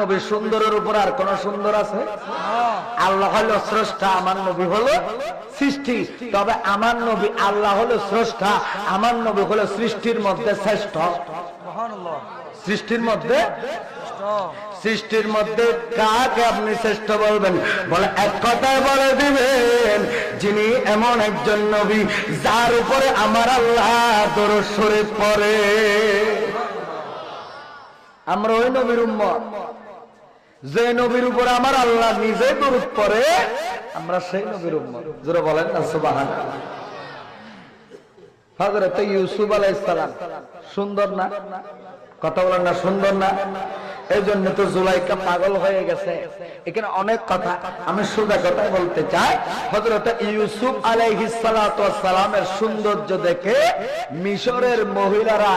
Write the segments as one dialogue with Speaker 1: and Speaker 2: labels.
Speaker 1: নবী সুন্দরের উপর আর কোন সুন্দর আছে? আল্লাহ হলো স্রষ্টা আমার নবী হলো সৃষ্টি। তবে আমার নবী আল্লাহ হলো স্রষ্টা আমার নবী হলো সৃষ্টির মধ্যে শ্রেষ্ঠ। সৃষ্টির মধ্যে? সৃষ্টির মধ্যে কাকে আপনি শ্রেষ্ঠ বলবেন? বলে এক কথায় বলে দিবেন যিনি এমন একজন নবী যার উপরে আমার আল্লাহ দরুদ শরীফ পড়ে। আমরা ওই নবীর উম্মত। যে নবীর উপর আমার আল্লাহ নিজে দরুদ পড়ে, আমরা সেই নবীর উম্মত। যারা বলেন না সুবাহান হযরত ইউসুফ আলাইহিস সুন্দর না? কথা বলেন না, সুন্দর না? এই জন্য তো জুলাইকা পাগল হয়ে গেছে। এখানে অনেক কথা। আমি সোজা কথা বলতে চাই। হজরত ইউসুফ আলাইহিসালামের সৌন্দর্য দেখে মিশরের মহিলারা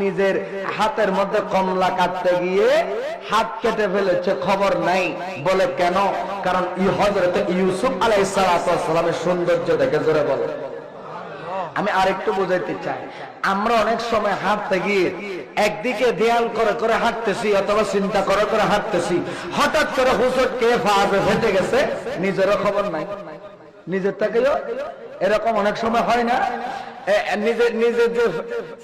Speaker 1: নিজের হাতের মধ্যে কমলা কাটতে গিয়ে হাত কেটে ফেলেছে, খবর নাই। বলে কেন? কারণ হজরত ইউসুফ আলাইহিসালামের সৌন্দর্য দেখে জোরে বলে। আমি আরেকটু বুঝাইতে চাই। আমরা অনেক সময় হাঁটতে গিয়ে একদিকে দেয়াল করে করে হাঁটতেছি অথবা চিন্তা করে করে হাঁটতেছি। হঠাৎ করে হুসট কে ফাঁসে ফেটে গেছে? নিজেরও খবর নাই। নিজের থেকেও এরকম অনেক সময় হয় না। নিজের নিজের যে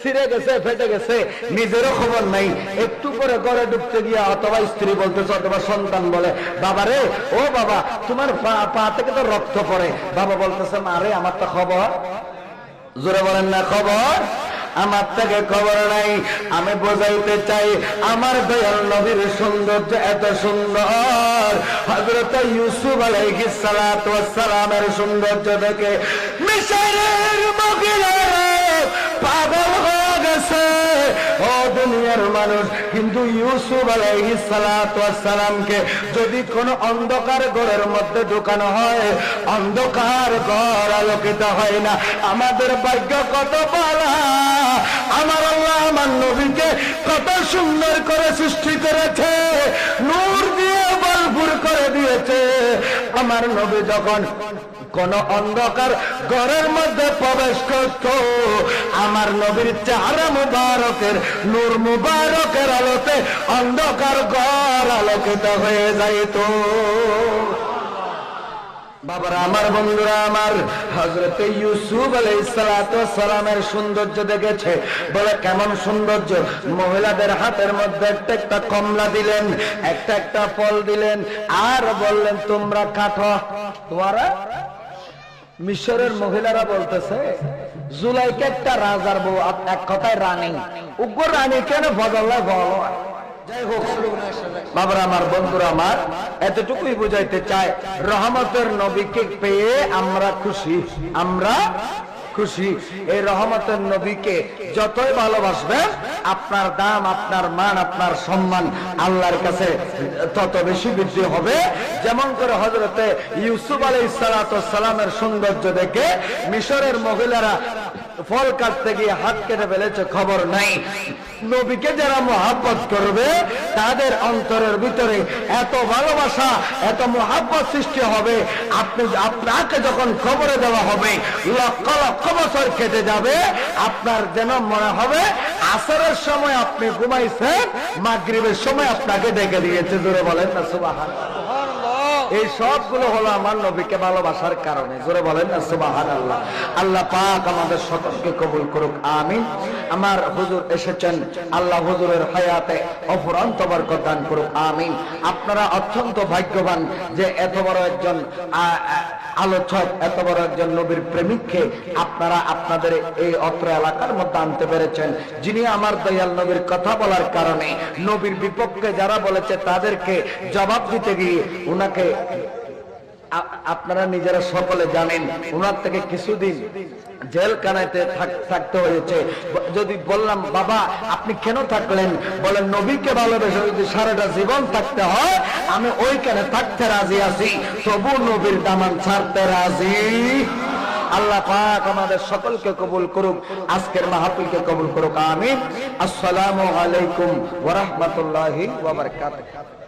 Speaker 1: ছিঁড়ে গেছে, ফেটে গেছে, নিজেরও খবর নাই। একটু করে ঘরে ঢুকতে গিয়া অথবা স্ত্রী বলতেছে, অথবা সন্তান বলে, বাবা রে, ও বাবা, তোমার পা থেকে তো রক্ত পড়ে। বাবা বলতেছে, মা রে, আমার তো খবর জোরে বলেন না, খবর? আমার থেকে খবর নাই, আমি বোঝাইতে চাই, আমার দয়াল নবীর সৌন্দর্য এত সুন্দর। হজরত ইউসুফ আলাইহিস সালাত ওয়া সালামের সৌন্দর্য দেখে মিশরের মহিলারা পাগল হয়ে গেছে ও দুনিয়ার মানুষ কিন্তু ইউসুফ আলাইহিস সালাতু ওয়াস সালামকে যদি কোন অন্ধকার ঘরের মধ্যে ঢুকানো হয়, অন্ধকার ঘর আলোকিত হয় না। আমাদের ভাগ্য কত বলা। আমার আল্লাহ আমার নবীকে কত সুন্দর করে সৃষ্টি করেছে, নূর দিয়ে বলপুর করে দিয়েছে। আমার নবী যখন কোন অন্ধকার ঘরের মধ্যে প্রবেশ করত আমার নবীর চেহারা মুবারকের, নূর মুবারকের আলোতে অন্ধকার ঘর আলোকিত হয়ে যাইত। বাবারা, আমার বন্ধুরা, আমার হজরত ইউসুফ সালামের সৌন্দর্য দেখেছে। বলে, কেমন সৌন্দর্য? মহিলাদের হাতের মধ্যে একটা একটা কমলা দিলেন, একটা একটা ফল দিলেন, আর বললেন, তোমরা কাঠো তোমারা? মিশরের মহিলারা বলতেছে, জুলাইকে একটা রাজার বউ এক কথায় রানী। উগ্র রানী কেন হোক, বাবার আমার বন্ধুরা আমার, এতটুকুই বুঝাইতে চাই, রহমতের নবীকে পেয়ে আমরা খুশি, আমরা খুশি। এই রহমতের নবীকে যতই ভালোবাসবেন, আপনার দাম, আপনার মান, আপনার সম্মান আল্লাহর কাছে তত বেশি বৃদ্ধি হবে। যেমন করে হজরতে ইউসুফ আলাই সালামের সৌন্দর্য দেখে মিশরের মহিলারা ফল কাটতে গিয়ে হাত কেটে ফেলেছে, খবর নাই। নবীকে যারা মোহাব্বত করবে, তাদের অন্তরের ভিতরে এত ভালোবাসা, এত মোহাব্বত সৃষ্টি হবে। আপনি, আপনাকে যখন খবরে দেওয়া হবে, লক্ষ লক্ষ বছর কেটে যাবে। আপনার যেন মনে হবে, আসরের সময় আপনি ঘুমাইছেন, মাগরিবের সময় আপনাকে ডেকে দিয়েছে। জোরে বলেন না সুবাহ এই সবগুলো হলো আমার নবীকে ভালোবাসার কারণে। জোরে বলেন না আল্লাহ আল্লাহ পাক আমাদের সকলকে কবুল করুক, আমিন। আমার হুজুর এসেছেন। আল্লাহ হুজুরের হায়াতে অফুরন্ত বরকত দান করুক, আমিন। আপনারা অত্যন্ত ভাগ্যবান যে এত বড় একজন আলোচক, এত বড় একজন নবীর প্রেমিককে আপনারা আপনাদের এই অত্র এলাকার মধ্যে আনতে পেরেছেন। যিনি আমার দয়াল নবীর কথা বলার কারণে নবীর বিপক্ষে যারা বলেছে তাদেরকে জবাব দিতে গিয়ে উনাকে আপনারা নিজেরা সকলে জানেন ওনার থেকে কিছুদিন জেলখানাতে থাক- থাকতে হয়েছে। যদি বললাম, বাবা, আপনি কেন থাকলেন? বলেন, নবীকে ভালোবেসে যদি সারাটা জীবন থাকতে হয়, আমি ওইখানে থাকতে রাজি আছি। তবু নবীর দামান ছাড়তে রাজি। আল্লাহ পাক আমাদের সকলকে কবুল করুক, আজকের মাহফিলকে কবুল করুক। আমিন। আসসালামু আলাইকুম ওয়া রাহমাতুল্লাহি ওয়া বারাকাতুহু।